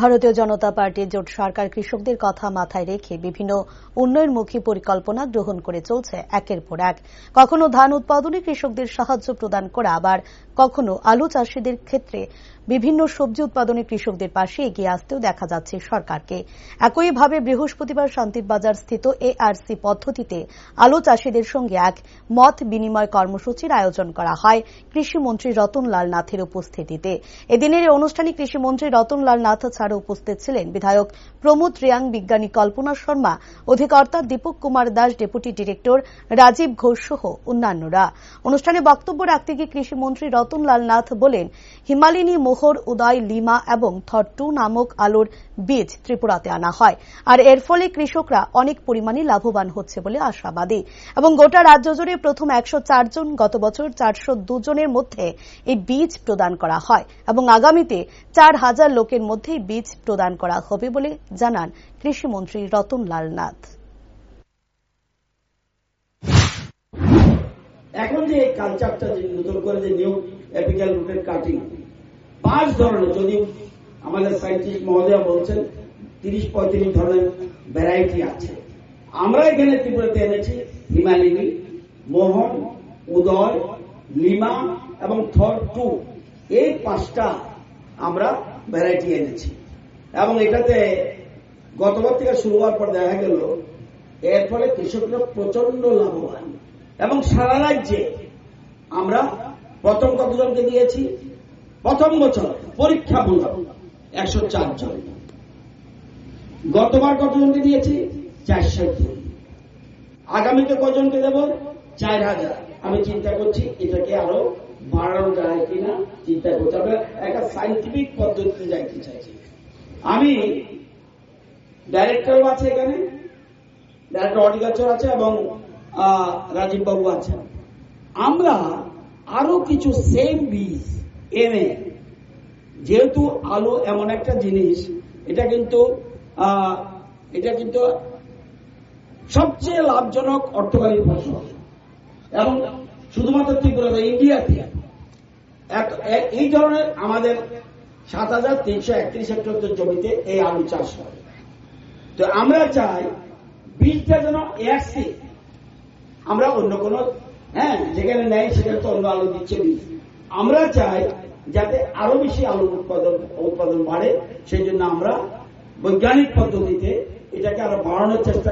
ভারতীয় জনতা পার্টির জোট সরকার কৃষকদের কথা মাথায় রেখে বিভিন্ন উন্নয়নমুখী পরিকল্পনা গ্রহণ করে চলছে একের পর এক। কখনো ধান উৎপাদনে কৃষকদের সাহায্য প্রদান করা, আবার কখনো আলু চাষিদের ক্ষেত্রে বিভিন্ন সবজি উৎপাদনে কৃষকদের পাশে এগিয়ে আসতেও দেখা যাচ্ছে সরকারকে। একইভাবে বৃহস্পতিবার শান্তির বাজার স্থিত এআরসি পদ্ধতিতে আলু চাষিদের সঙ্গে এক মত বিনিময় কর্মসূচির আয়োজন করা হয় কৃষিমন্ত্রী রতনলাল নাথের উপস্থিতিতে। এদিনের অনুষ্ঠানে কৃষিমন্ত্রী রতনলাল নাথ ছাড়া উপস্থিত ছিলেন বিধায়ক প্রমোদ রিয়াং, বিজ্ঞানী কল্পনা শর্মা, অধিকর্তা দীপক কুমার দাস, ডেপুটি ডিরেক্টর রাজীব ঘোষ সহ অন্যান্যরা। অনুষ্ঠানে বক্তব্য রাখতে গিয়ে কৃষিমন্ত্রী রতনলাল নাথ বলেন, হিমালিনী মোহর, উদয়, লিমা এবং থট্টু নামক আলুর বীজ ত্রিপুরাতে আনা হয়। আর এর ফলে কৃষকরা অনেক পরিমাণে লাভবান হচ্ছে বলে আশাবাদী। এবং গোটা রাজ্য জুড়ে প্রথম একশো জন, গত বছর চারশো জনের মধ্যে এই বীজ প্রদান করা হয়। এবং আগামীতে চার হাজার লোকের মধ্যে এই বীজ প্রদান করা হবে বলে জানান কৃষিমন্ত্রী রতনলাল নাথ। এখন যে কালচারটা যে নতুন করে যে নিউ এপিক্যাল রুটের কাটিং পাঁচ ধরনের, যদি আমাদের সাইন্টিস্ট মহোদয় বলছেন, তিরিশ পঁয়ত্রিশ ধরনের ভ্যারাইটি আছে। আমরা এখানে ত্রিপুরাতে এনেছি হিমালিনী, মোহন, উদয়, লিমা এবং থর টু। এই পাঁচটা আমরা ভ্যারাইটি এনেছি। এবং এটাতে গতবার থেকে শুরু হওয়ার পর দেখা গেল, এর ফলে কৃষকরা প্রচণ্ড লাভবান। এবং সারা রাজ্যে আমরা প্রথম কতজনকে দিয়েছি? প্রথম বছর পরীক্ষামূলক একশো চার জন। গতবার কতজনকে দিয়েছি? চারশো দুই। আগামীতে কজনকে দেব? চার হাজার। আমি চিন্তা করছি, এটাকে আরও বাড়ানো যায় কিনা? চিন্তা করতে হবে একটা সাইন্টিফিক পদ্ধতিতে যাইতে চাইছি। আমি ডাইরেক্টরও আছে এখানে ডাইরেক্টর অডিকাচর আছে এবং রাজীব বাবু আছেন আমরা আরও কিছু সেম বীজ এনে যেহেতু আলু এমন একটা জিনিস, এটা কিন্তু এটা কিন্তু সবচেয়ে লাভজনক অর্থকারী ফসল। এবং শুধুমাত্র ত্রিপুরা ইন্ডিয়াতে এই ধরনের আমাদের সাত হাজার তিনশো একত্রিশ হেক্টর জমিতে এই আলু চাষ হয়। তো আমরা চাই বীজটা যেন এসছে আমরা অন্য কোন হ্যাঁ যেখানে নেয় সেখানে তো অন্য আলু দিচ্ছে বীজ। আমরা চাই যাতে আরও বেশি আলু উৎপাদন উৎপাদন বাড়ে। সেই জন্য আমরা বৈজ্ঞানিক পদ্ধতিতে এটাকে আরও বাড়ানোর চেষ্টা